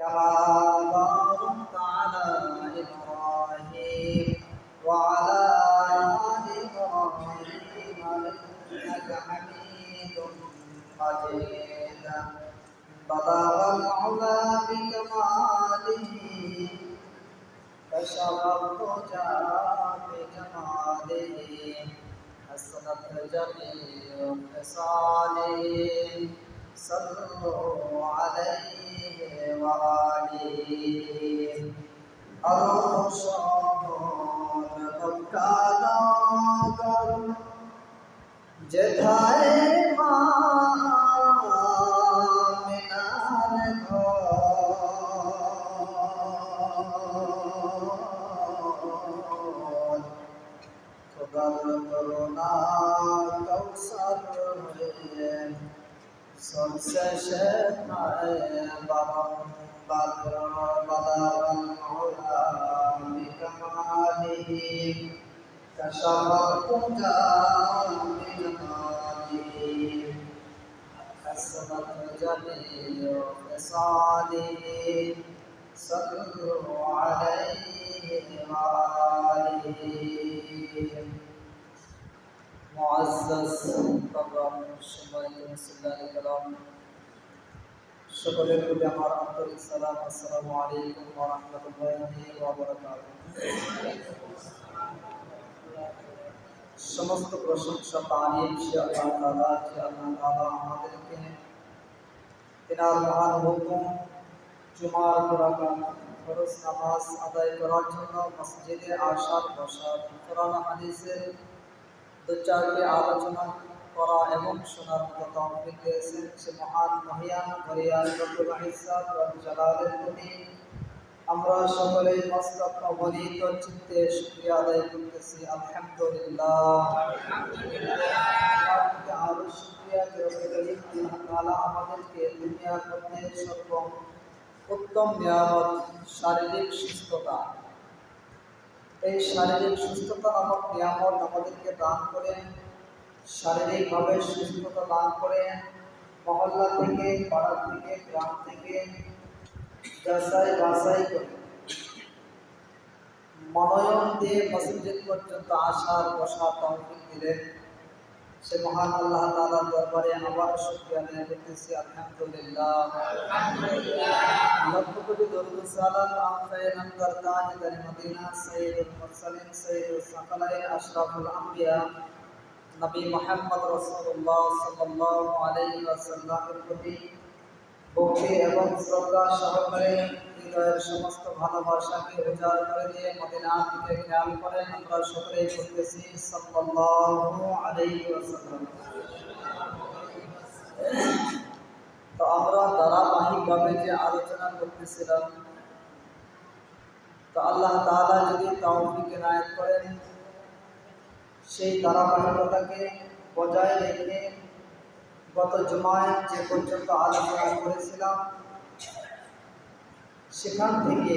ela جميع خصاله صلوا عليه وآله মুআজ্জাজ করম সম্মানিত মুসলিম কালাম সকলের প্রতি আমার আন্তরিক সালাম, আসসালামু আলাইকুম ওয়া রাহমাতুল্লাহি ওয়া বারাকাতুহু। সমস্ত প্রশংসা তারিফ সে আল্লাহ তাআলা, যে আল্লাহ তাআলা আমাদেরকে তিনার মহান হুকুম, জুমার দুরাকাত ফরজ নামাজ আদায় করার জন্য মসজিদে আসার বসার কোরআন হাদিসের দু চারটি আলোচনা করা এবং শোনার মতো তৌফিক দিয়েছেন সে মহান মহিয়ান হরিয়ান রব্বুল জালালের প্রতি। আমরা সকলে মস্তক অবনীত চিত্তে শুকরিয়া আদায় করতেছি। আলহামদুলিল্লাহ। আরও শুকরিয়া আল্লাহ তাআলা আমাদেরকে দুনিয়ার মধ্যে সর্ব উত্তম নিয়ামত, শারীরিক সুস্থতা এই শারীরিক সুস্থতা নামক নিয়ামত আমাদেরকে দান করে শারীরিকভাবে সুস্থতা দান করে মহল্লা থেকে, পাড়া থেকে, গ্রাম থেকে যাচাই বাছাই করে মনোয়ন দিয়ে মসজিদ পর্যন্ত আসার বসার তৌফিক দিলেন। সে মহান আল্লাহ তাআলার দরবারে আবার আদায় করতেছি। আলহামদুলিল্লাহ। লক্ষ কোটি দরুদ সালাম আফায়ে নামদার তাজদার মদিনা সাইয়্যিদুল মুরসালিন সাইয়্যিদুস সাকালাইন আশরাফুল আম্বিয়া নবী মুহাম্মদ রাসূলুল্লাহ সাল্লাল্লাহু আলাইহি ওয়াসাল্লামের প্রতি ভক্তি এবং শ্রদ্ধা সহকারে হৃদয়ের সমস্ত ভালোবাসাকে উজাড় করে দিয়ে মদিনার দিকে খেয়াল করে আমরা সকলেই করতেছি সাল্লাল্লাহু আলাইহি ওয়াসাল্লাম তো আমরা ধারাবাহিকভাবে যে আলোচনা করতেছিলাম তো আল্লাহ তাআলা যদি তৌফিক এনায়েত করেন সেই ধারাবাহিকতাকে বজায় রেখে গত জুমায় যে পর্যন্ত আলোচনা করেছিলাম সেখান থেকে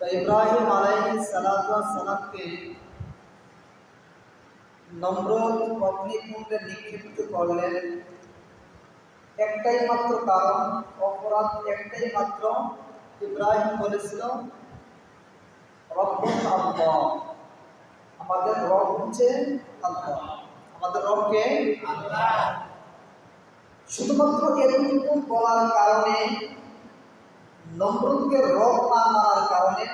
ইব্রাহিম আলাইহি সালামকে নমরুদ অগ্নিকুণ্ডে নিক্ষিপ্ত করলেন। একটাই মাত্র কারণ, অপরাধ একটাই মাত্র, ইব্রাহিম বলেছিল আমাদের রব হচ্ছে আমাদের রবকে শুধুমাত্র এতটুকু বলার কারণে নম্রতকে রব না মানার কারণে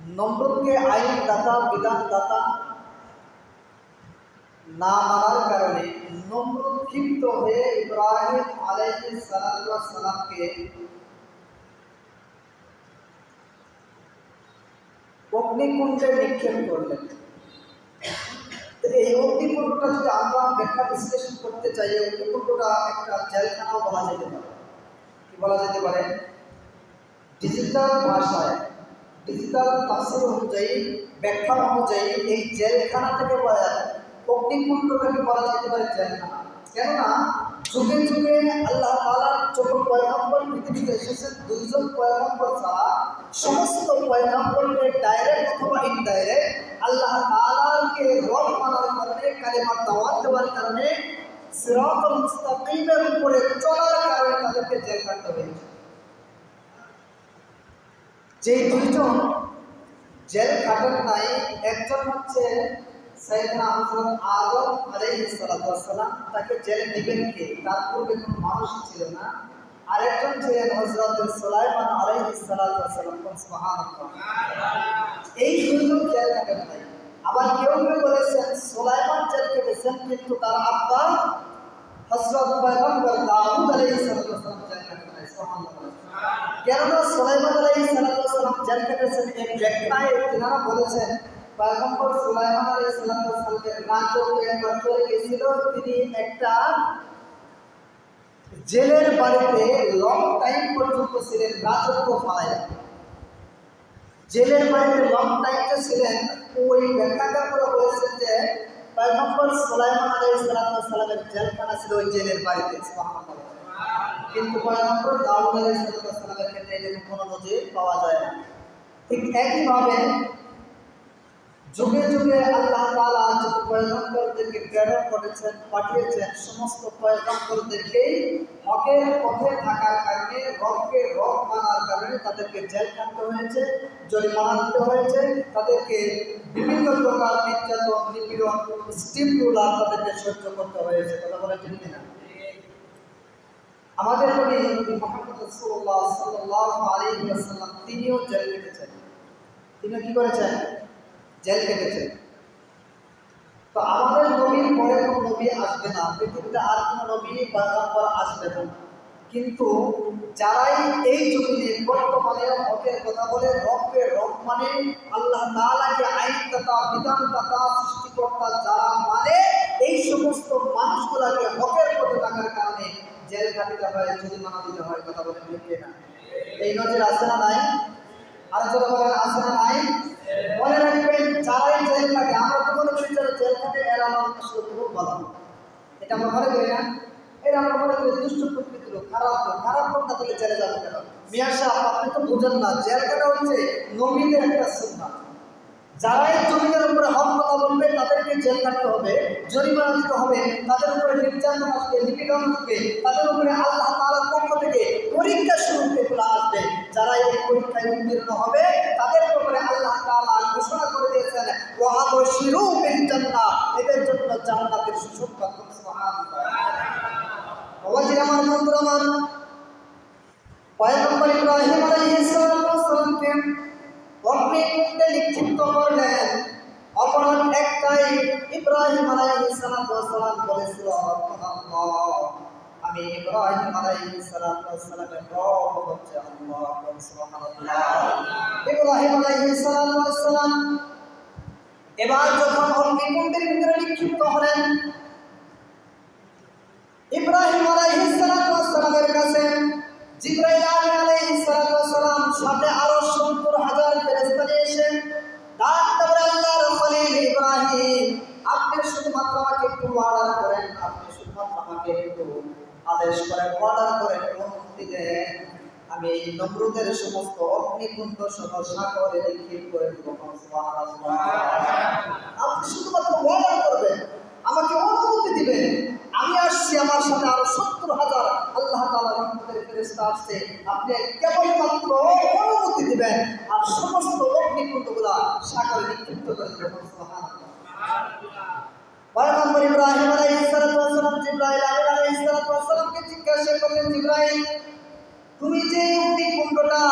নম্রতকে আইন দাতা বিধান দাতা না মানার কারণে নম্রত ক্ষিপ্ত হয়ে ইব্রাহিম আলাইহিস সালামকে অগ্নিকুণ্ডে নিক্ষেপ করলেন। এই অগ্নিকুণ্ডটা যদি আমরা ব্যাখ্যা বিশ্লেষণ করতে চাই অগ্নিকুণ্ডটা একটা জেলখানাও বলা যেতে পারে। কি বলা যেতে পারে? ডিজিটাল ভাষায় ডিজিটাল তাফসির অনুযায়ী ব্যাখ্যা অনুযায়ী এই জেলখানা থেকে বলা অগ্নিকুণ্ডটাকে বলা যেতে পারে জেলখানা। কেননা, যুগে যুগে আল্লাহ তালার যত পয়গম্বর পৃথিবীতে এসেছেন, দুইজন পয়গম্বর ছাড়া সমস্ত পয়গম্বরকে ডাইরেক্ট অথবা ইনডাইরেক্ট আল্লাহ তালাকে রব মানার কারণে, কালেমার দাওয়াত দেওয়ার কারণে সিরাতুল মুস্তাকিমের উপরে চলার কারণে তাদেরকে জেল কাটতে হয়েছে। যে দুইজন জেল খাটেন নাই, একজন হচ্ছে তাকে জেলে দিবেন কে? তার পূর্বে কোনো মানুষ ছিল না। আরেকজন ছিলেন হযরত সুলাইমান আলাইহিস সালাতু ওয়াসসালাম, কোন সুবহানাল্লাহ। এই দুইজন জেল খাটেন নাই। আবার কেউ কেউ বলেছেন, সুলাইমান জেল কেটেছেন কিন্তু তার আব্বা হযরত পয়গম্বর দাউদ জেল নাই কেননা সুলাইমান সালাতু ওয়াসসালাম জেল কেটেছেন এই ব্যাখ্যায় তিনারা বলেছেন, পয়গম্বর ওয়াসসালামের রাজত্ব একবার চলে গেছিল তিনি একটা জেলের বাড়িতে লং টাইম পর্যন্ত ছিলেন, রাজত্ব জেলের বাড়িতে লং টাইমে ছিলেন, ওই ব্যাখ্যাটা করে বলেছেন যে, পয়গম্বর সুলাইমান সালাতু ওয়াসসালামের জেলখানা ছিল ওই জেলের বাড়িতে কিন্তু পয়গম্বর দাউদ আলাইহিস ক্ষেত্রে এরকম কোনো নজির পাওয়া যায় না। ঠিক একইভাবে যুগে যুগে আল্লাহ তাআলা যত পয়গম্বরদেরকে প্রেরণ করেছেন, পাঠিয়েছেন, সমস্ত পয়গম্বরদেরকেই হকের পথে থাকার কারণে, রবকে রব মানার কারণে তাদেরকে জেল খাটতে হয়েছে, জরিমানা দিতে হয়েছে, তাদেরকে বিভিন্ন প্রকার নির্যাতন, নিপীড়ন স্টিম রুলার তাদেরকে সহ্য করতে হয়েছে। কথা বলে ঠিক কিনা? আমাদের ওয়াসাল্লাম তিনিও জেল কেটেছেন। তিনি কি করেছেন? জেল কেটেছেন। তো আমাদের নবীর পরে কোনো নবী আসবে না, পৃথিবীতে আর কোনো নবী পয়গম্বর আসবে না। কিন্তু যারাই এই জমিনে বর্তমানে হকের কথা বলে, রবকে রব মানে আল্লাহ তাআলাকে আইন তথা বিধান তথা সৃষ্টিকর্তা যারা মানে এই সমস্ত মানুষগুলাকে হকের পথে থাকার কারণে জেল কাটিতে হয় দিতে হয়, কথা বলে ঠিক না। এই নাই, আর বলেন নাই। মনে রাখবেন, যারাই জেল আমরা তো মনে করি যারা জেল কাটে এরা আমার এটা আমরা মনে করি না। এরা আমরা মনে করি দুষ্ট প্রকৃতির খারাপ খারাপ না থেকে জেলে যাবে কেন? মিয়া আপনি তো বুঝেন না, জেল কাটা হচ্ছে নবীদের একটা সুন্নাহ যারাই জমিনের উপরে হক কথা বলবে, তাদেরকে জেল কাটতে হবে, জরিমানা দিতে হবে, তাদের উপরে নির্যাতন আসবে, নিপীড়ন আসবে, তাদের উপরে আল্লাহ তাআলার পক্ষ থেকে পরীক্ষা শুরু এগুলো আসবে। যারা এই পরীক্ষায় উত্তীর্ণ হবে, তাদের উপরে আল্লাহ তাআলা ঘোষণা করে দিয়েছেন ওয়াহাব শিরু বিল এদের জন্য জান্নাতের সুবহানাল্লাহ। বাবাজির আমার বন্ধুর, আমার পয়গম্বর ইব্রাহিম আলাইহিস সালামকে অগ্নি কুণ্ডে নিক্ষিপ্ত ইব্রাহিম আলাইহিস সালাম বলেছিল আমি ইব্রাহিম আলাইহিস সালামের রব হচ্ছে আল্লাহ সুবহানাল্লাহ। ইব্রাহিম আলাইহিস সালাম এবার যখন ভিতরে নিক্ষিপ্ত হলেন, ইব্রাহিম আলাইহিস সালামের কাছে জিব্রাইল আলাইহিস সালাম সাথে আরও আদেশ করেন অর্ডার করেন অনুমতি দেন আমি এই নমরুদের সমস্ত অগ্নিকুণ্ড সহ সাগরে নিক্ষেপ করে দিব। আপনি শুধুমাত্র অর্ডার করবেন, আমাকে অনুমতি দিবেন। আমি আসছি, আমার সাথে আরও সত্তর হাজার আল্লাহ তালা রহমতের ফেরেস্তা আসছে। আপনি কেবলমাত্র অনুমতি দিবেন, আর সমস্ত অগ্নিকুণ্ডগুলা সাগরে নিক্ষিপ্ত করে দেবেন যে অগ্নিকুণ্ডটা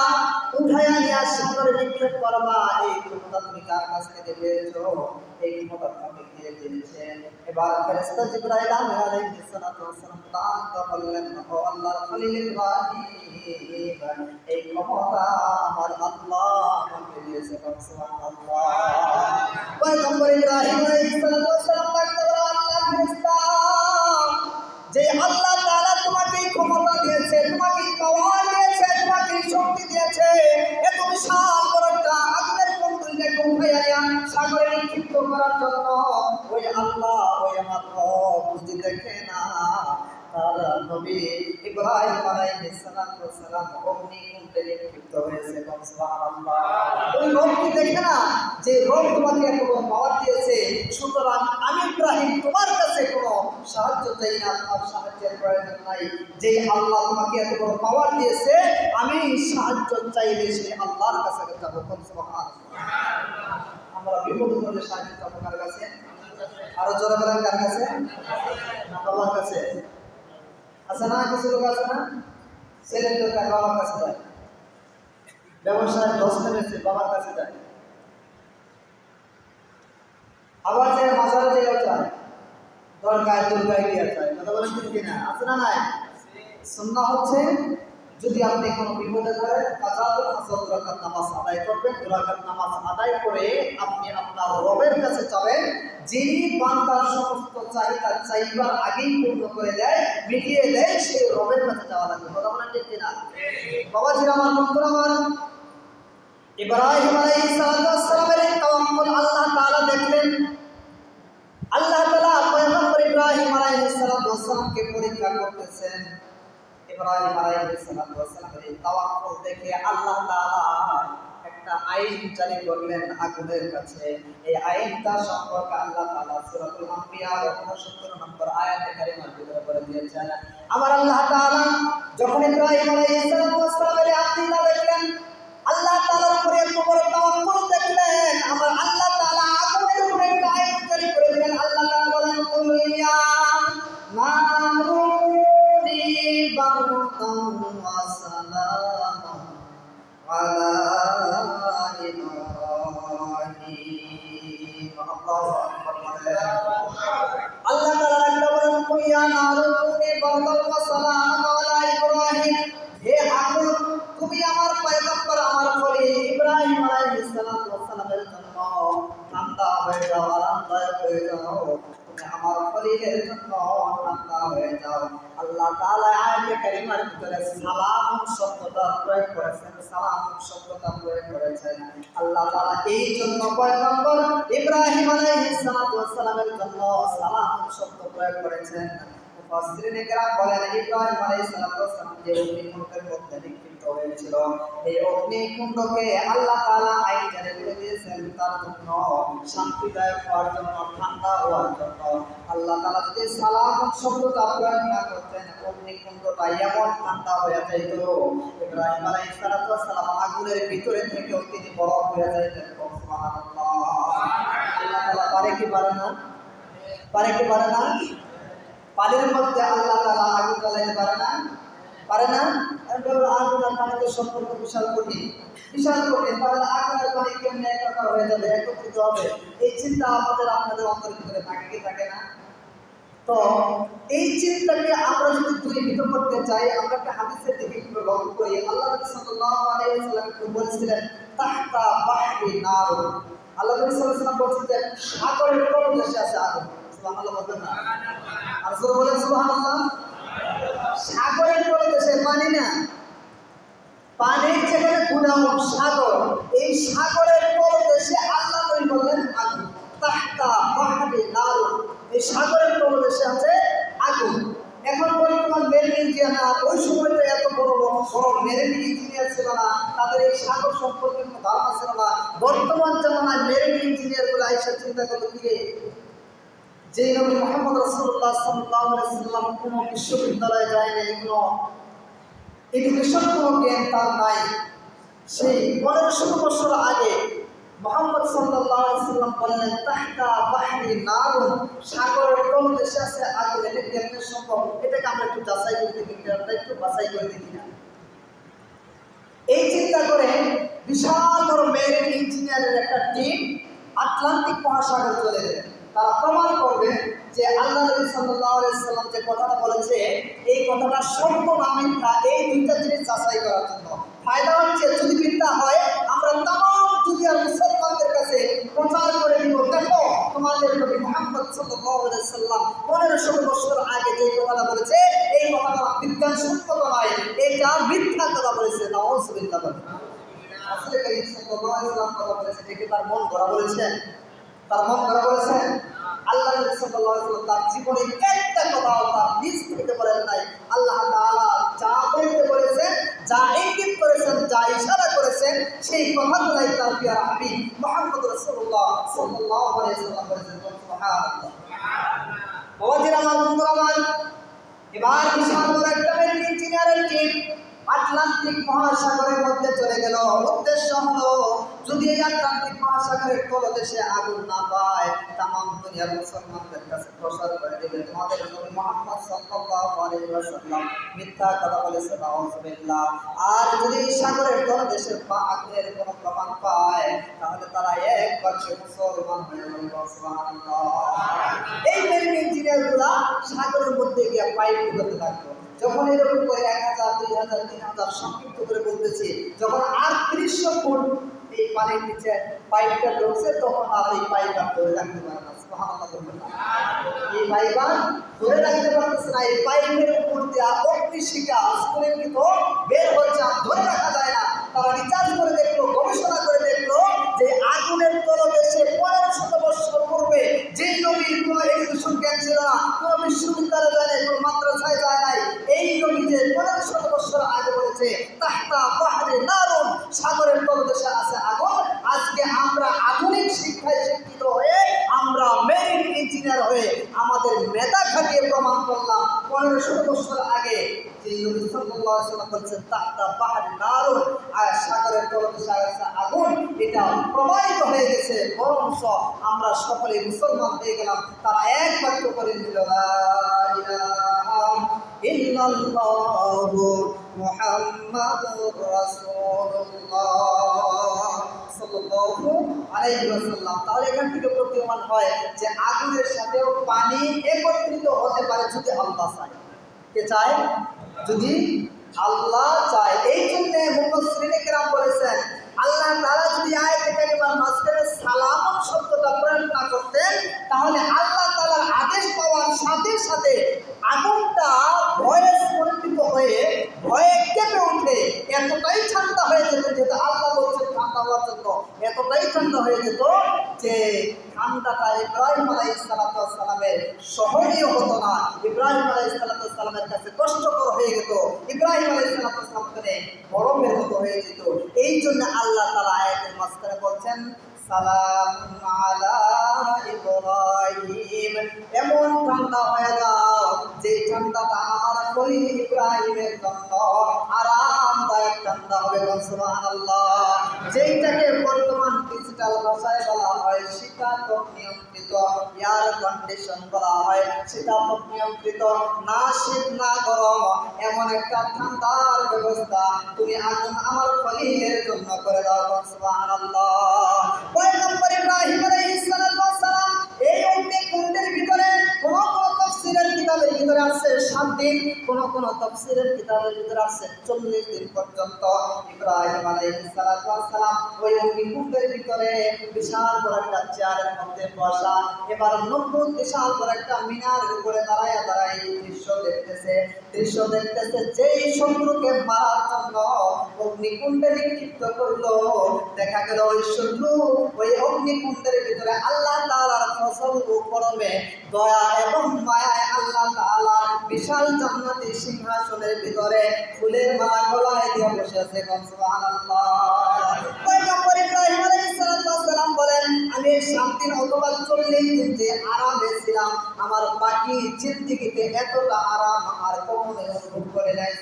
উঠাইয়া নিয়ে সাগরে নিক্ষেপ করবা। এই ক্ষমতা তুমি কার কাছ থেকে পেয়েছ? এই ক্ষমতা তোমাকে কে দিয়েছে? এবার ফেরেশতা জিবরাইল আলাইহিস সালাতু ওয়াসসালাম তাআলা বললেন ও আল্লাহর খলিল ইব্রাহিম এই ক্ষমতা আমার আল্লাহ আমাকে দিয়েছে সুবহানাল্লাহ। পয়গম্বর ইব্রাহিম আলাইহিস সালাতু ওয়াসসালাম ডাকতে বললেন আল্লাহর ফেরেশতা, যে আল্লাহ তাআলা তোমাকে ক্ষমতা দিয়েছে, তোমাকে হয়েছে। এত বিশাল বড় একটা আগুনের কুণ্ডুলটাকে উঠাইয়া সাগরে নিক্ষিপ্ত করার জন্য। ওই আল্লাহ, ওই আমার বুঝি দেখে না। যে তোমাকে দিয়েছে, সুতরাং আমি তোমার কাছে সাহায্য চাই যে পাওয়ার দিয়েছে, আমি সাহায্য চাইলে সে আল্লাহর কাছে যাব আমরা বিপদ করলে সাহায্য কার কাছে? আরও জোরে কার কাছে? বাবার কাছে। আছে না, কিছু লোক আছে না? ছেলের দরকার বাবার কাছে যায়। ব্যবসায় দশ নেমেছে বাবার কাছে যায়। আবার যে মাজারে যে যায় দরকার দুর্গায় দিয়ে যায়। কথা বলেন কিনা? আছে না নাই? সুন্নাহ হচ্ছে যদি আপনি কোনো বিপদে পড়েন কাজাতুল হাসাদ রাকাত নামাজ আদায় করবেন। রাকাত নামাজ আদায় করে আপনি আপনার রবের কাছে যাবেন যিনি বান্দার সমস্ত চাহিদা চাইবার আগেই পূর্ণ করে দেয়, মিটিয়ে দেয়, সেই রবের কাছে যাওয়া লাগবে। কথা বলেন ঠিক কিনা? বাবাজির আমার বন্ধুরা আমার, ইব্রাহিম আলাইহিস সালামের তাওয়াক্কুল আল্লাহ তাআলা দেখলেন। আল্লাহ তাআলা পয়গম্বর ইব্রাহিম আলাইহিস সালামকে পরীক্ষা করতেছেন। ইব্রাহিম দেখে আল্লাহ একটা আইন জারি করলেন আগুনের কাছে। এই আইনটা সম্পর্কে আল্লাহ তাআলা সূরাতুল আম্বিয়া 69 নম্বর আয়াতে কারিমার ভিতরে বলে দিয়েছেন, আমার আল্লাহ তাআলা যখন ইব্রাহিম আলাইহিস সালামের আকিদা দেখলেন, আল্লাহ তাআলার উপরে এত দেখলেন। আমার আল্লাহ তাআলা আগুনের উপরে আয়াত জারি করে দিলেন। আল্লাহ তাআলা বলেন তাআলা আয়াতে কারিমার ভিতরে সালাম শব্দটা প্রয়োগ করেছেন। সালাম শব্দটা প্রয়োগ করেছেন। আল্লাহ তাআলা এই জন্য পয়গম্বর ইব্রাহিম আলাইহিস সালামের জন্য সালাম শব্দ প্রয়োগ করেছেন। মুফাসসিরিনে কেরাম বলেন, ইব্রাহিম আলাইহিস সালাম যে অগ্নিকুণ্ডের মধ্যে নিক্ষিপ্ত হয়েছিল। এই অগ্নিকুণ্ডকে আল্লাহ তাআলা আইন তার জন্য শান্তিদায়ক হওয়ার জন্য ঠান্ডা হওয়ার জন্য আল্লাহ তাআলা যদি সালাম শব্দটা প্রয়োগ না করতেন অগ্নিকুণ্ডটা এমন ঠান্ডা হয়ে যাইত ইব্রাহিম ওয়াস সালাম আগুনের ভিতরে থেকেও তিনি বরফ হয়ে যাইতেন আল্লাহ তাআলা পারে কি পারে না। পারে কি পারে না? পানির মধ্যে আল্লাহ তালা আগুন জ্বালাইতে পারে না। পারে না আগুন আর পানিতে সম্পর্ক বিশাল কঠিন। বিশাল কঠিন, তাহলে আগুন আর পানি কেমনে একাকার হয়ে যাবে, একত্রিত হবে? এই চিন্তা আমাদের আপনাদের অন্তরের ভিতরে থাকে কি থাকে না? তো এই চিন্তাকে আমরা যদি দূরীভূত করতে চাই, আমরা একটা হাদিসের দিকে একটু লক্ষ্য করি। আল্লাহ নবী সাল্লাল্লাহু আলাইহি ওয়াসাল্লাম বলেছিলেন, তাহতা বাহরি নার। আল্লাহ নবী সাল্লাল্লাহু যে, সাগরের তলদেশে আছে আগুন। সুবহানাল্লাহ বলতেন না। আর সুবহানাল্লাহ সাগরের তলদেশে পানি না? পানির যেখানে গুণাম সাগর। এই সাগরের তলদেশে আল্লাহ নবী বললেন, আগুন। তাহতা বাহরি নার। এই সাগরের তলদেশে আছে আগুন। এখন বর্তমান মেরিন ইঞ্জিনিয়ার ওই সময়টা এত বড় বড় মেরিন ইঞ্জিনিয়ার ছিল না, তাদের এই সাগর সম্পর্কে কোনো ধারণা ছিল না। বর্তমান জামানায় মেরিন ইঞ্জিনিয়ারগুলো আইসা চিন্তা করল, কি যে নবী মোহাম্মদ আলাইহি সাল্লাম কোনো বিশ্ববিদ্যালয়ে যায় নাই, কোনো এডুকেশন কোনো জ্ঞান তার নাই। সেই পনেরোশো বছর আগে মোহাম্মদ সাল্লাম বললেন, তাহতা বাহরি নারুন, সাগরের কোন দেশে আছে আগুন? এটা কেমনে সম্ভব? এটাকে আমরা একটু যাচাই করে একটু বাছাই করে না। এই চিন্তা করে বিশাল বড় মেরিন ইঞ্জিনিয়ারের একটা টিম আটলান্টিক মহাসাগর চলে গেলেন তারা প্রমাণ করবে যে আল্লাহ নবী সাল্লাম যে কথাটা বলেছে, এই কথাটা সত্য না মিথ্যা এই দুইটা জিনিস যাচাই করার জন্য। ফায়দা হচ্ছে যদি মিথ্যা হয়, আমরা তাম দুনিয়ার মুসলমানদের কাছে প্রচার করে দিব। দেখো, তোমাদের নবী মুহাম্মদ সাল্লাম 1500 বছর আগে যে কথাটা বলেছে, এই কথাটা বিজ্ঞান সম্মত নয়, এটা মিথ্যা কথা বলেছে। নাউজুবিল্লাহ। আসলে কারীম সাল্লাম কথা বলেছে, দেখে তার মন ভরা বলেছেন তার মন করে বলেছেন আল্লাহ তার জীবনে একটা কথাও তার নিজ থেকে বলেন নাই। আল্লাহ যা বলতে বলেছেন, যা ইঙ্গিত করেছেন, যা ইশারা করেছেন, সেই কথাগুলাই তার প্রিয় হাবিব মুহাম্মদ আলাইহি বলেছেন। বাবাজির আমার এবার বিশাল বড় একটা ইঞ্জিনিয়ারের টিম আটলান্টিক মহাসাগরের মধ্যে চলে গেল। উদ্দেশ্য হলো যদি এই আটলান্টিক মহাসাগরের তলদেশে আগুন না পায়, তামাম দুনিয়ার মুসলমানদের কাছে প্রসার করে দেবে। তোমাদের নবী মুহাম্মদ সাল্লাল্লাহু আলাইহি ওয়াসাল্লাম মিথ্যা কথা বলেছে নাউজুবিল্লাহ। আর যদি এই সাগরের তলদেশের পা আগুনের কোনো প্রমাণ পায়, তাহলে তারা এক বাক্যে মুসলমান হয়ে যাবে সুবহানাল্লাহ। এই মেরিন ইঞ্জিনিয়ারগুলা সাগরের মধ্যে গিয়ে পাইপ করতে থাকতো যখন এরকম করে এক হাজার, দুই হাজার, তিন হাজার সংক্ষিপ্ত করে বলতেছে, যখন আর ত্রিশশো ফুট এই পানির নিচে পাইপটা ঢুকছে তখন আর এই পাইপ আর ধরে রাখতে পারে না। এই পাইপ ধরে রাখতে পারতেছে না, এই পাইপের উপর দিয়ে অগ্নিশিখা স্ফুলিঙ্গিত বের হচ্ছে আর ধরে রাখা যায় না তারা রিচার্জ করে দেখল, গবেষণা করে দেখল যে আগুনের তলদেশে পনেরো শত বৎসর পূর্বে যে নবীর কোনো এডুকেশন না, কোনো বিশ্ববিদ্যালয় যায় নাই, কোনো মাদ্রাসায় যায় নাই, এই নবী যে পনেরো শত বলছেন তাহতা পাহাড়ে নারুন আর সাগরের তলদেশে আছে আগুন এটা প্রমাণিত হয়ে গেছে। বরঞ্চ আমরা সকলে মুসলমান হয়ে গেলাম। তারা এক বাক্য করে নিল, লা ইলাহা ইল্লাল্লাহু মুহাম্মাদুর রাসূলুল্লাহ সাল্লাল্লাহু আলাইহি ওয়াসাল্লাম। তাহলে এখান থেকে প্রতীয়মান হয় যে আগুনের সাথেও পানি একত্রিত হতে পারে যদি আল্লাহ চায়। কে চায়? যদি আল্লাহ চায়। এই জন্য মুফাসসিরিনে কেরাম বলেছেন, আল্লাহ তাআলা যদি আয়াতে কারিমার মাঝখানে সালাম শব্দটা প্রয়োগ না করতেন, তাহলে আল্লাহ তাআলার আদেশ পাওয়ার সাথে সাথে আগুনটা ভয়ে স্ফুরিত হয়ে, ভয়ে কেঁপে উঠে, এতটাই ঠান্ডা হয়ে যেত যেহেতু আল্লাহ বলছেন ঠান্ডা হওয়ার জন্য, এতটাই ঠান্ডা হয়ে যেত যে ঠান্ডাটা ইব্রাহিম আলাইহিস সালামের সহনীয় হতো না। ইব্রাহিম আলাইহিস সালামের কাছে কষ্টকর হয়ে যেত। ইব্রাহিম আলাইসালাম সালাম বরফের মতো হয়ে যেত। এই জন্য আল্লাহ কন্ডিশন বলা হয় শীতাতপ নিয়ন্ত্রিত। না শীত, না গরম, এমন একটা ঠান্ডার ব্যবস্থা তুমি আগুন আমার ফলিলের জন্য করে দাও, সুবহানাল্লাহ। ভিতরে আছে সাত দিন, কোন কোন তফসিরের কিতাবের ভিতরে আছে চল্লিশ দিন পর্যন্ত। ইব্রাহিম আলাইহিস ওই অগ্নিকুণ্ডের ভিতরে বিশাল বড় একটা চেয়ারের মধ্যে বসা, এবার নব্বই বিশাল বড় একটা মিনারের উপরে দাঁড়ায় দাঁড়ায় দৃশ্য দেখতেছে। দৃশ্য দেখতেছে যেই শত্রুকে মারার জন্য অগ্নিকুণ্ডে নিক্ষিপ্ত করল। দেখা গেল ওই শত্রু ওই অগ্নিকুণ্ডের ভিতরে আল্লাহ তাআলার ফসল উপরমে দয়া এবং মায়ায় আল্লাহ তাআলা বিশাল জান্নাতি সিংহাসনের ভিতরে ফুলের মালা গলায় দিয়ে বসে আছে বলেন, আমি শান্তির অথবা চল্লিশ দিন যে আরামে ছিলাম, আমার বাকি জিন্দিগিতে এতটা আরাম আর কখনো অনুভব করে নাই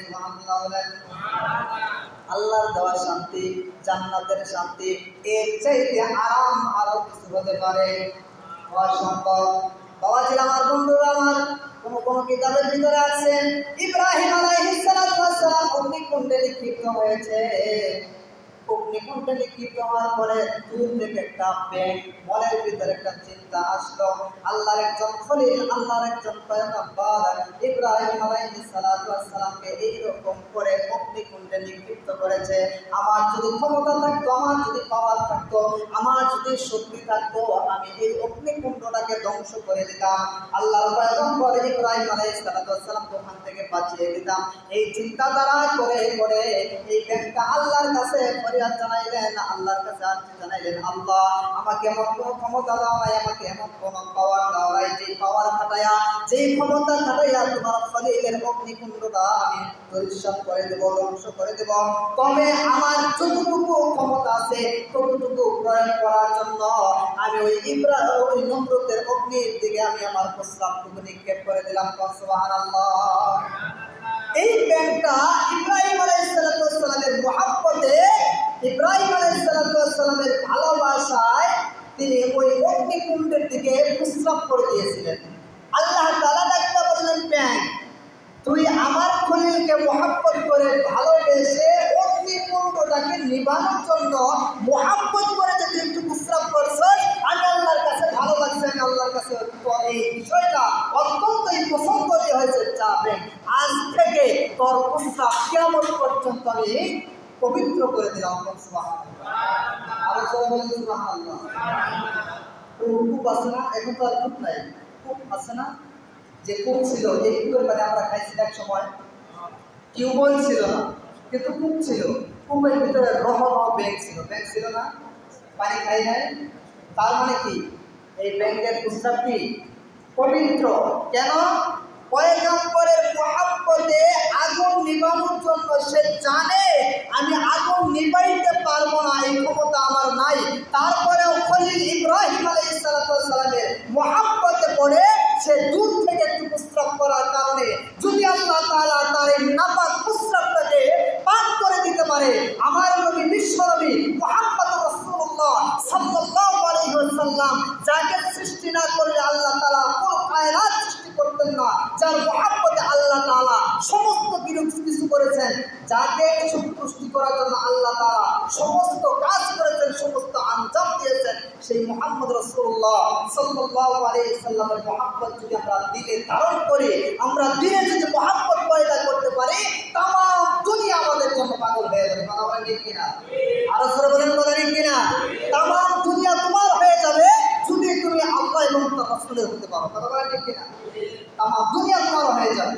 আল্লাহর দেওয়া শান্তি, জান্নাতের শান্তি, এর চাইতে আরাম আরও কিছু হতে পারে। অসম্ভব বাবাজি আমার বন্ধুরা আমার কোন কোন কিতাবের ভিতরে আছে ইব্রাহিম আলাইহিস সালাম অগ্নিকুণ্ডে লিখিত হয়েছে। নিক্ষিপ্ত হওয়ার পরে দূর থেকে একটা ব্যাগ মনের একটা চিন্তা আসলো। আল্লাহর একজন আল্লাহর একজন ইব্রাহিম সালাতু এইরকম করে করেছে। আমার যদি ক্ষমতা থাকতো, আমার যদি পাওয়ার থাকতো, আমার যদি শক্তি থাকতো, আমি এই অগ্নিকুণ্ডটাকে ধ্বংস করে দিতাম। আল্লাহর পয়গম্বর ইব্রাহিম সালাতু ওখান থেকে বাঁচিয়ে দিতাম। এই চিন্তাধারা করে করে এই ব্যাগটা আল্লাহর কাছে ফরিয়াদ জানাইলেন, আল্লাহর কাছে আর্জি জানাইলেন, আল্লাহ আমাকে এমন কোনো ক্ষমতা দাও নাই, আমাকে এমন কোনো পাওয়ার দাও নাই যে পাওয়ার খাটাইয়া যে ক্ষমতা খাটাইয়া তোমার খলিলের অগ্নিকুণ্ডটা আমি পরিশ্রম করে দেব, ধ্বংস করে দেব। তবে আমার যতটুকু ক্ষমতা আছে, ততটুকু প্রয়োগ করার জন্য আমি ওই ইব্রা, ওই নমরুদের অগ্নির দিকে আমি আমার প্রস্তাবটুকু নিক্ষেপ করে দিলাম। সুবহানাল্লাহ। এই ব্যাংকটা ইব্রাহিম আলাইসালামের মহাব্বতে, ইব্রাহিম আলাইসালামের ভালোবাসায় তিনি ওই অগ্নিকুণ্ডের দিকে প্রস্রাব করে দিয়েছিলেন। আল্লাহ তালা ডাক্তার বললেন ব্যাংক তুই আমার খলিলকে মহাব্বত করে ভালোবেসে অগ্নিকুণ্ডটাকে নিবানোর জন্য মহাব্বত করে যে একটু প্রস্রাব করছিস, আমি আল্লাহর কাছে ভালো লাগছে আমি আল্লাহর কাছে এই বিষয়টা অত্যন্তই পছন্দনীয় হয়েছে। যাবে আজ থেকে তোর প্রস্তাব কেমন পর্যন্ত আমি পবিত্র করে দিলাম কূপ আছে না এখন তো আর নাই। কূপ আছে যে কূপ ছিল, এই খাইছি এক সময়। টিউবওয়েল ছিল না, কিন্তু কূপ ছিল। কূপের ভিতরে রহ ব্যাগ ছিল। ব্যাগ ছিল না, পানি খাই নাই। তার মানে কি? এই ব্যাংকের প্রস্তাব পবিত্র। কেন? পয়গম্বরের মহাব্বতে আগুন নিবানোর জন্য সে জানে, আমি আগুন নিবাইতে পারব না, এই ক্ষমতা আমার নাই। তারপরেও খলিল ইব্রাহিম আলাইহিস সালামের মহাব্বতে পড়ে, সে দূর থেকে একটু করার কারণে যদি আল্লাহ তাআলা তার এই নাপাক প্রস্রাবটাকে পাক করে দিতে পারে, আমার নবী, বিশ্ব নবী মুহাম্মদ রাসূলুল্লাহ সাল্লাল্লাহু আলাইহি ওয়াসাল্লাম যাকে সৃষ্টি না করলে আল্লাহ কোন কায়নাত সৃষ্টি করতেন না। যার মহাব্বতে আল্লাহ তাআলা সমস্ত কিছু কিছু করেছেন, যাকে সন্তুষ্টি করার জন্য আল্লাহ তাআলা সমস্ত কাজ করেছেন, সমস্ত আঞ্জাম দিয়েছেন, সেই মোহাম্মদ রসুল্লাহ সাল্লাল্লাহু আলাইহি সাল্লামের মহাব্বত যদি আমরা দিলে ধারণ করি, আমরা দিলে যদি মহাব্বত পয়দা করতে পারি তাম দুনিয়া আমাদের জন্য পাগল হয়ে যাবে। কথা বলেন ঠিক কিনা? আরও জোরে বলেন, কথা ঠিক কিনা? তাম দুনিয়া তোমার হয়ে যাবে যদি তুমি আল্লাহ এবং তার হতে পারো। কথা বলেন ঠিক কিনা? তাম দুনিয়া তোমার হয়ে যাবে।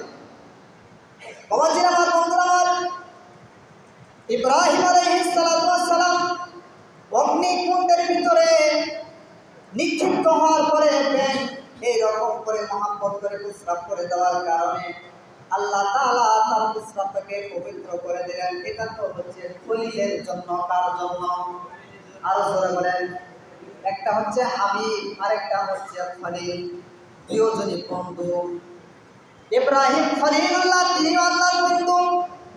বাবাজি আমার, বন্ধুরা আমার, ইব্রাহিম আলাইহিস সালাতু ওয়াস সালাম অগ্নিকুণ্ডের ভিতরে নিক্ষিপ্ত হওয়ার পরে এইরকম করে মহাব্বত করে প্রস্রাব করে দেওয়ার কারণে আল্লাহ তাআলা তার প্রস্রাবটাকে পবিত্র করে দিলেন। এটা তো হচ্ছে খলিলের জন্য, কার জন্য? আরও জোরে বলেন। একটা হচ্ছে হাবিব, আরেকটা হচ্ছে খলিল। প্রিয়জনী বন্ধু ইব্রাহিম খলিলুল্লাহ, তিনি আল্লাহর বন্ধু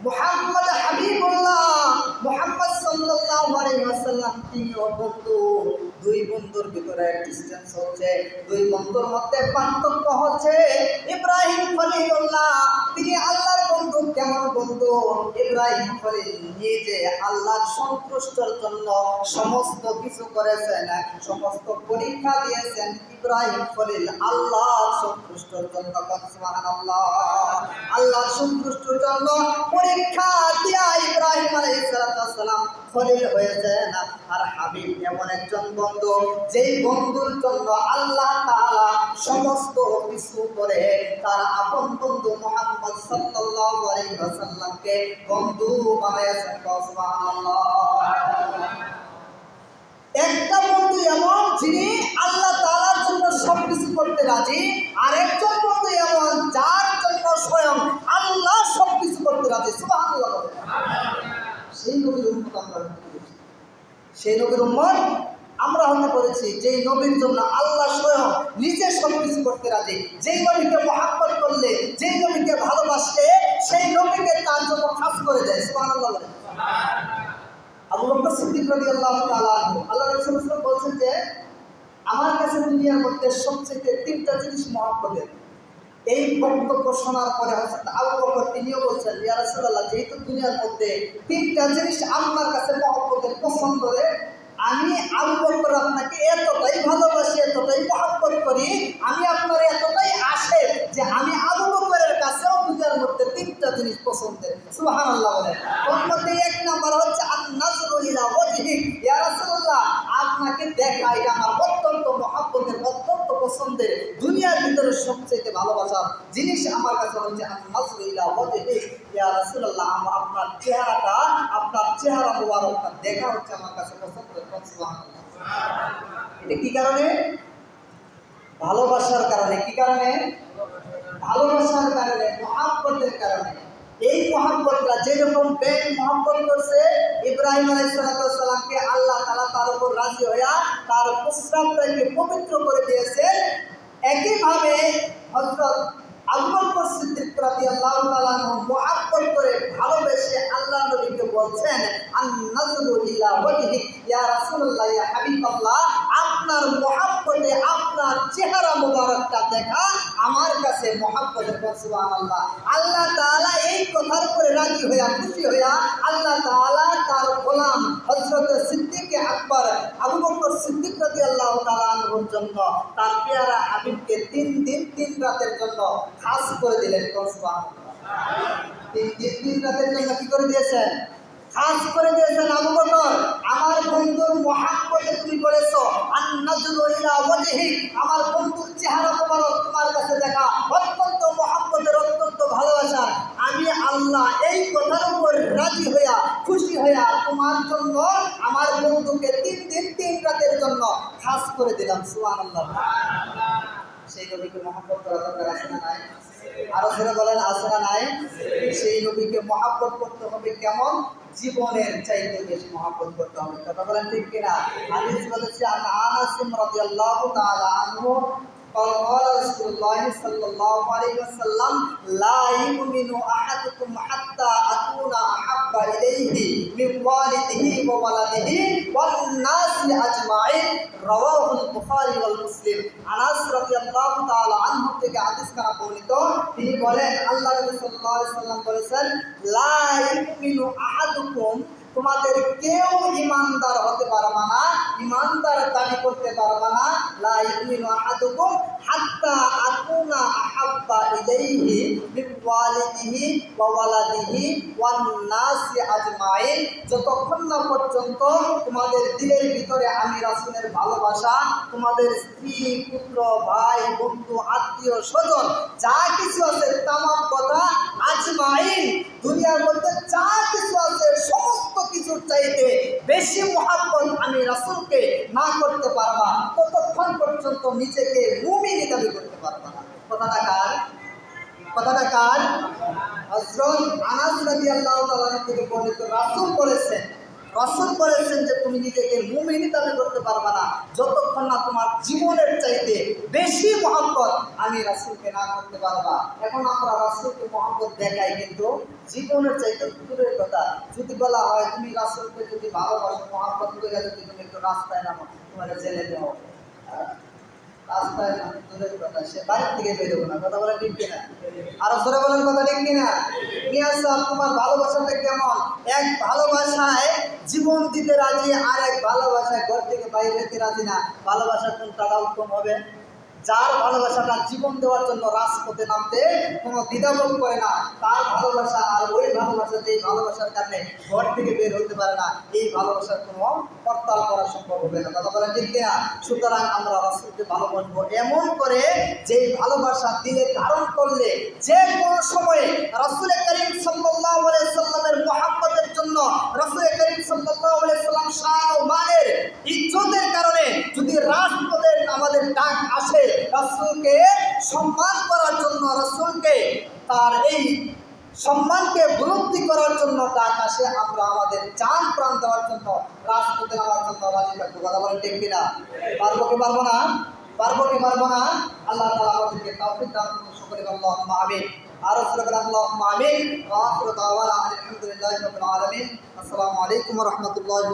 মুহাম্মদ হাবিবুল্লাহ, মুহাম্মদ সাল্লাল্লাহু আলাইহি ওয়াসাল্লাম, তিনিও বন্ধু। দুই বন্ধুর ভিতরে ডিসটেন্স হচ্ছে, দুই বন্ধুর মধ্যে পার্থক্য হচ্ছে ইব্রাহিম খলিলুল্লাহ। তিনি আল্লাহর বন্ধু, কেমন বন্ধু? ইব্রাহিম খলিল নিজে আল্লাহর সন্তুষ্টর জন্য সমস্ত কিছু করেছেন, সমস্ত পরীক্ষা দিয়েছেন। ইব্রাহিম খলিল আল্লাহ সন্তুষ্টর জন্য আল্লাহ আল্লাহর সন্তুষ্টর জন্য পরীক্ষা দিয়া ইব্রাহিম আলাইহিস সালাম খলিল হয়েছেন আর হাবিব, এমন একজন বন্ধু, যেই বন্ধুর জন্য আল্লাহ তাআলা সমস্ত কিছু করে তার আপন বন্ধু মুহাম্মদ সাল্লাল্লাহু আলাইহি ওয়াসাল্লামকে বন্ধু বানাইছেন সুবহানাল্লাহ। সেই নবীর উম্মত, আমরা হতে করেছি যেই নবীর জন্য আল্লাহ স্বয়ং নিজে সবকিছু করতে রাজি। যেই নবীকে মহাব্বত করলে, যেই নবীকে ভালোবাসলে, সেই নবীকে তার জন্য খাস করে দেয়। বলেন। আবু বকর সিদ্দিক তাআলা আনহু, আল্লাহ রাসূল বলছেন যে, আমার কাছে দুনিয়ার মধ্যে সবচেয়ে তিনটা জিনিস মহব্বতের। এই বক্তব্য শোনার পরে হযরত আবু তিনিও বলছেন, ইয়া যেহেতু দুনিয়ার মধ্যে তিনটা জিনিস আপনার কাছে মহব্বতের রে আমি আবু আপনাকে এতটাই ভালোবাসি, এতটাই মহব্বত করি, আমি আপনার এতটাই আসে যে আমি আবু দুনিয়ার মধ্যে তিনটা জিনিস পছন্দের। মধ্যে এক নাম্বার হচ্ছে আপনাকে দেখা আমার অত্যন্ত মহব্বতের, অত্যন্ত পছন্দের, দুনিয়ার ভিতরে সবচেয়ে ভালোবাসার জিনিস আমার কাছে হচ্ছে আন নাজরু ইলা ওয়াজহি। ইয়া রাসূলুল্লাহ আম- আপনার চেহারাটা, আপনার চেহারা মুবারকটা দেখা হচ্ছে আমার কাছে পছন্দ সুবহানাল্লাহ। এটা কি কারণে? ভালোবাসার কারণে। কি কারণে? ভালোবাসার কারণে, মহাব্বতের কারণে। এই মহাব্বতটা যেরকম ব্যাং মহাব্বত করছে, ইব্রাহিম আলাইসালামকে আল্লাহ তালা তার উপর রাজি হইয়া তার প্রস্রাবটাকে পবিত্র করে দিয়েছেন। একইভাবে হজরত আবু বকর সিদ্দিক রাদিয়াল্লাহু তাআলা মুহাব্বত করে ভালোবেসে আল্লাহ নবীকে বলছেন ইয়া রাসূলুল্লাহ, ইয়া হাবিবাল্লাহ, আপনার মুহাব্বতে আপনার চেহারা মুবারকটা দেখা আমার কাছে মুহাব্বতের সুবহানাল্লাহ। আল্লাহ তাআলা এই কথার উপরে রাজি হইয়া খুশি হইয়া আল্লাহ তাআলা তার গোলাম হযরত সিদ্দিক আকবর, আবু বকর সিদ্দিক রাদিয়াল্লাহু আল্লাহ আনহুর জন্য তার পেয়ারা হাবিবকে তিন দিন, তিন রাতের জন্য খাস করে দিলেন সুবহানাল্লাহ। তিন দিন, তিন রাতের জন্য কি করে দিয়েছেন? খাস করে দিয়েছেন আবু বকর, আমার বন্ধুর মহাব্বতে তুমি করেছ। আর নজরু ইলা ওয়াজহি, আমার বন্ধুর চেহারা মোবারক তোমার কাছে দেখা। অত্যন্ত মহাব্বতের, অত্যন্ত ভালোবাসার। আমি আল্লাহ এই কথার উপর রাজি হইয়া, খুশি হইয়া তোমার জন্য, আমার বন্ধুকে তিন দিন, তিন রাতের জন্য খাস করে দিলাম। সুবহানাল্লাহ। সেই আছে না নাই? আরও ধরে বলেন না নাই? সেই নবীকে মহাব্বত করতে হবে কেমন? জীবনের চাইতে বেশি মহাব্বত করতে হবে। কথা বলেন ঠিক কিনা? হাদিস বলেছে, আন আনাস রাদিয়াল্লাহু তাআলা আনহু قال قال رسول الله صلى الله عليه وسلم لا يؤمن احدكم حتى اكون احب اليه من والده وولده والناس اجمعين رواه البخاري والمسلم আনাস রাদিয়াল্লাহু তাআলা আনহু থেকে হাদিস কানা বর্ণিত তিনি বলেন আল্লাহ নবী সাল্লাল্লাহু আলাইহি সাল্লাম বলেছেন লা ইউমিনু আহাদুকুম তোমাদের কেউ ইমানদার হতে পারবে না, ইমানদার দাবি করতে পারবে না। লা ইউমিনু আহাদুকুম হাত্তা আকুনা আহাব্বা ইলাইহি মিন ওয়ালিদিহি ওয়া ওয়ালাদিহি ওয়ান নাসি আজমাইন। যতক্ষণ না পর্যন্ত তোমাদের দিলের ভিতরে আমি রাসূলের ভালোবাসা, তোমাদের স্ত্রী, পুত্র, ভাই, বন্ধু, আত্মীয়, স্বজন, যা কিছু আছে তামাম কথা আজমাইন। দুনিয়ার মধ্যে যা কিছু আছে সমস্ত কিছুর চাইতে বেশি মহাব্বত আমি রাসুলকে না করতে পারবা, ততক্ষণ পর্যন্ত নিজেকে মুমিনি দাবি করতে পারবা না। কথাটা কার? কথাটা কার? হজরত আনাস আল্লাহ তালা থেকে বর্ণিত রাসুল বলেছেন রাসূল বলেছেন যে তুমি নিজেকে মুমিনি দাবি করতে পারবা না। যতক্ষণ না তোমার জীবনের চাইতে বেশি মহব্বত আমি রাসুলকে না করতে পারবা। এখন আমরা রাসুলকে মহব্বত দেখাই, কিন্তু জীবনের চাইতে দূরের কথা। যদি বলা হয় তুমি রাসুলকে যদি ভালোবাসো, মহব্বত করে যদি তুমি একটু রাস্তায় নামো, তোমার জেলে দেওয়া সে থেকে বেরোবো না, কথা আর ধরে বলেন কথা তোমার ভালোবাসাটা কেমন? এক ভালোবাসায় জীবন দিতে রাজি, আর এক ভালোবাসায় ঘর থেকে বাইরে রাজি না। ভালোবাসা কোন কোনটা উত্তম হবে? যার ভালোবাসাটা জীবন দেওয়ার জন্য রাজপথে নামতে কোনো দ্বিধাবোধ করে না, তার ভালোবাসা আর ওই ভালোবাসা যে ভালোবাসার কারণে ঘর থেকে বের হতে পারে না, এই ভালোবাসার কোনো হরতাল করা সম্ভব হবে না। কথা বলেন ঠিক কিনা? সুতরাং আমরা রাসুলকে ভালোবাসবো। এমন করে যে ভালোবাসা দিলে ধারণ করলে যে কোনো সময়ে রাসুল করিম আলাইহি সাল্লামের মহাব্বতের জন্য রাসুল করিম আলাইহি সাল্লাম শান ও মানের ইজ্জতের কারণে যদি রাজপথে আমাদের ডাক আসে রাসূলকে সম্মান করার জন্য, রাসূলকে তার এই সম্মানকে উপলব্ধি করার জন্য ডাক আসে। আমরা আমাদের চান প্রাণ দেওয়ার জন্য, রাজপথে নামার জন্য রাজি থাকব কথা বলেন ঠিক কিনা? পারব কি পারব না? পারব কি পারব না? আল্লাহ তালা আমাদেরকে তৌফিক দান সকলে আল্লাহুম্মা আমিন। আরও সকলে আখিরু দাওয়ানা আলহামদুলিল্লাহি আসসালামু আলাইকুম রাহমাতুল্লাহি